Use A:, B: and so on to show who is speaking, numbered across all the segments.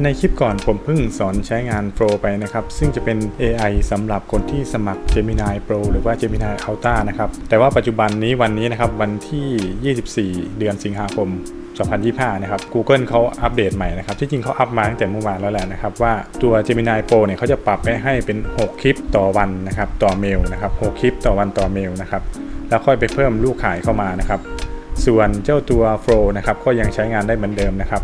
A: ในคลิปก่อนผมเพิ่งสอนใช้งาน Pro ไปนะครับ ซึ่งจะเป็น AI สำหรับคนที่สมัคร Gemini Pro หรือว่า Gemini Ultra นะครับ แต่ว่าปัจจุบันนี้วันนี้นะครับ วันที่ 24 เดือนสิงหาคม2025 นะครับ Google เขาอัปเดตใหม่นะครับ ที่จริงเขาอัปมาตั้งแต่เมื่อวานแล้วแหละนะครับ ว่าตัว Gemini Pro เนี่ยเขาจะปรับไปให้เป็น 6 คลิปต่อวันนะครับ ต่อเมลนะครับ 6 คลิปต่อวันต่อเมลนะครับ แล้วค่อยไปเพิ่มลูกขายเข้ามานะครับ ส่วนเจ้าตัว Pro นะครับ ก็ยังใช้งานได้เหมือนเดิมนะครับ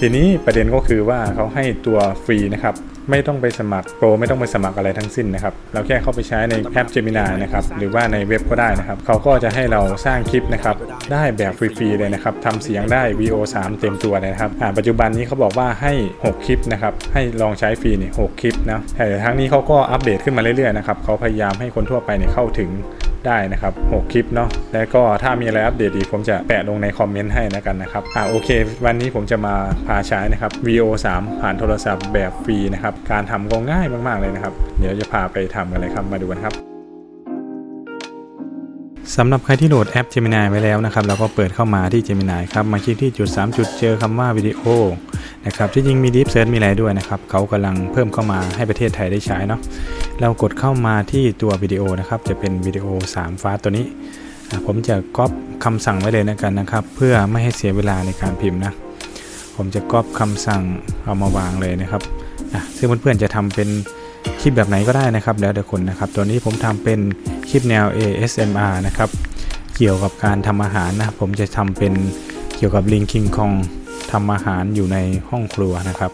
A: ทีนี้ประเด็นก็คือว่าเขาให้ตัวฟรีนะครับไม่ต้องไปสมัครโปรไม่ต้องไปสมัครอะไรทั้งสิ้นนะครับเราแค่เข้าไปใช้ในแอป Gemini นะครับหรือว่าในเว็บก็ได้นะครับเขาก็จะให้เราสร้างคลิปนะครับได้แบบฟรีๆเลยนะครับทำเสียงได้ VO 3 เต็มตัวเลยนะครับปัจจุบันนี้เขาบอกว่าให้ 6 คลิปนะครับให้ลองใช้ฟรีเนี่ยหคลิปนะแต่ทั้งนี้เขาก็อัปเดตขึ้นมาเรื่อยๆนะครับเขาพยายามให้คนทั่วไปเนี่ยเข้าถึง ได้นะครับ 6 คลิปเนาะแล้วก็ถ้ามีอะไรอัปเดตอีกผมจะแปะลงในคอมเมนต์ให้นะกันนะครับอ่าโอเค วันนี้ผมจะมาพาใช้นะครับ VO 3 ผ่านโทรศัพท์แบบฟรีนะครับการทำก็ง่ายมากๆเลยนะครับ เดี๋ยวจะพาไปทำกันเลยครับมาดูกันครับสำหรับใครที่โหลดแอป Gemini ไว้แล้วนะครับเราก็เปิดเข้ามาที่ Gemini ครับมาคลิกที่จุด 3 จุดเจอคำว่าวิดีโอนะครับที่จริงมี Deep Search มีอะไรด้วยนะครับเขากำลังเพิ่มเข้ามาให้ประเทศไทยได้ใช้เนาะ เรากดเข้ามาที่ตัววิดีโอนะครับ จะเป็นวิดีโอ 3 ฟ้าตัวนี้ ผมจะก๊อปคำสั่งไว้เลยนะกันนะครับ เพื่อไม่ให้เสียเวลาในการพิมพ์นะ ผมจะก๊อปคำสั่งเอามาวางเลยนะครับซึ่งเพื่อนๆจะทำเป็นคลิปแบบไหนก็ได้นะครับ แล้วแต่คนนะครับ ตัวนี้ผมทำเป็นคลิปแนว ASMR นะครับ เกี่ยวกับการทำอาหารนะ ผมจะทำเป็นเกี่ยวกับลิงคิงคองทำอาหารอยู่ในห้องครัวนะครับ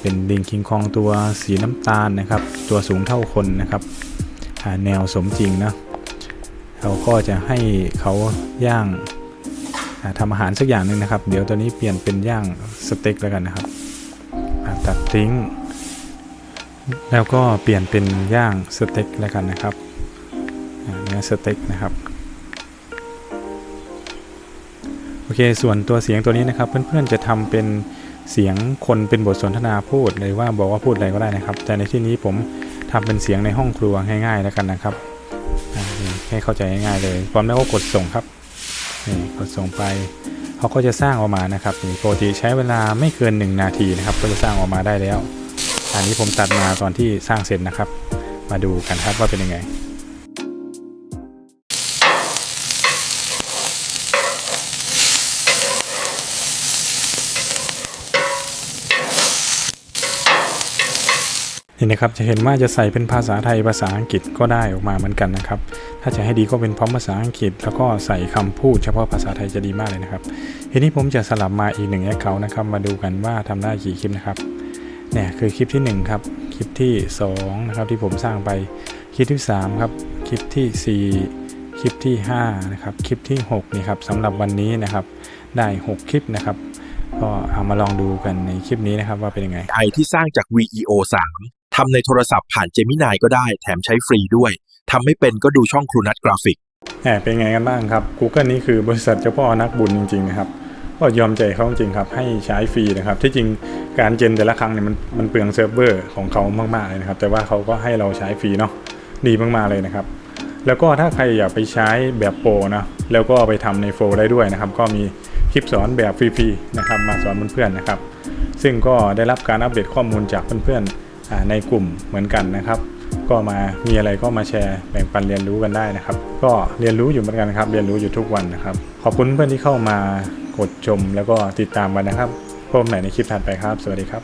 A: เป็นลิงคิงคองตัวสีน้ำตาลนะครับ ตัวสูงเท่าคนนะครับแนวสมจริงนะเราก็จะให้เขาย่างาทำอาหารสักอย่างหนึ่งนะครับ เดี๋ยวตัวนี้เปลี่ยนเป็นย่างสเต็กแล้วกันนะครับตัดทิ้ง แล้วก็เปลี่ยนเป็นย่างสเต็กแล้วกันนะครับเนื้อสเต็กนะครับโอเค ส่วนตัวเสียงตัวนี้นะครับ เพื่อนๆจะทำเป็น เสียงคนเป็นบทสนทนาพูดเลยว่าบอกว่าพูดอะไรก็ได้นะครับ แต่ในที่นี้ผมทำเป็นเสียงในห้องครัวง่ายๆแล้วกันนะครับให้เข้าใจง่ายๆเลยพร้อมแล้วก็กดส่งครับนี่กดส่งไปเขาก็จะสร้างออกมานะครับนี่ปกติใช้เวลาไม่เกิน 1 นาทีนะครับ ก็จะสร้างออกมาได้แล้ว อันนี้ผมตัดมาตอนที่สร้างเสร็จนะครับ มาดูกันครับว่าเป็นยังไง นี่นะครับจะเห็นว่าจะใส่เป็นภาษาไทยภาษาอังกฤษก็ได้ออกมาเหมือนกันนะครับ ถ้าจะให้ดีก็เป็นพร้อมภาษาอังกฤษ แล้วก็ใส่คำพูดเฉพาะภาษาไทยจะดีมากเลยนะครับทีนี้ผมจะสลับมาอีกหนึ่งแอคเคาท์นะครับ มาดูกันว่าทำได้กี่คลิปนะครับเนี่ยคือคลิปที่1ครับคลิปที่2นะครับที่ผมสร้างไปคลิปที่3ครับคลิปทีสี่ 4 คลิปที่5นะครับคลิปที่6นี่ครับสำหรับวันนี้นะครับได้ 6 คลิปนะครับก็เอามาลองดูกันในคลิปนี้นะครับว่าเป็นยังไง
B: AI ที่สร้างจาก VEO 3 ทำในโทรศัพท์ผ่าน Gemini ก็ได้ แถมใช้ฟรีด้วยทำไม่เป็นก็ดูช่องครูนัทกราฟิก
A: แหมเป็นไงกันบ้างครับ Google นี่คือบริษัทเจ้าพ่อนักบุญจริงๆนะครับก็ยอมใจเขาจริงครับให้ใช้ฟรีนะครับ ที่จริงการเจนแต่ละครั้งเนี่ยมันมันเปลืองเซิร์ฟเวอร์ของเขามากๆเลยนะครับ แต่ว่าเขาก็ให้เราใช้ฟรีเนาะดีมากๆเลยนะครับ แล้วก็ถ้าใครอยากไปใช้แบบโปรนะแล้วก็เอาไปทำในโฟลได้ด้วยนะครับ ก็มีคลิปสอนแบบฟรีๆนะครับมาสอนเพื่อนๆนะครับ ซึ่งก็ได้รับการอัปเดตข้อมูลจากเพื่อนๆ ในกลุ่มเหมือนกันนะครับ ก็มามีอะไรก็มาแชร์แบ่งปันเรียนรู้กันได้นะครับ ก็เรียนรู้อยู่เหมือนกันครับ เรียนรู้อยู่ทุกวันนะครับ ขอบคุณเพื่อนที่เข้ามากดชมแล้วก็ติดตามกันนะครับพบกันใหม่ในคลิปถัดไปครับ สวัสดีครับ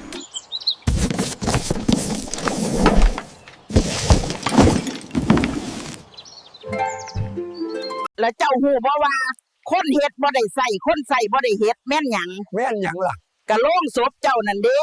C: แล้วเจ้าหูบ่ว่าคนเฮ็ดบ่ได้ใส่คนใส่บ่ได้เฮ็ดแม่นหยัง
D: แม่นหยังล่ะ
C: กะโล่งศพเจ้านั่นเด้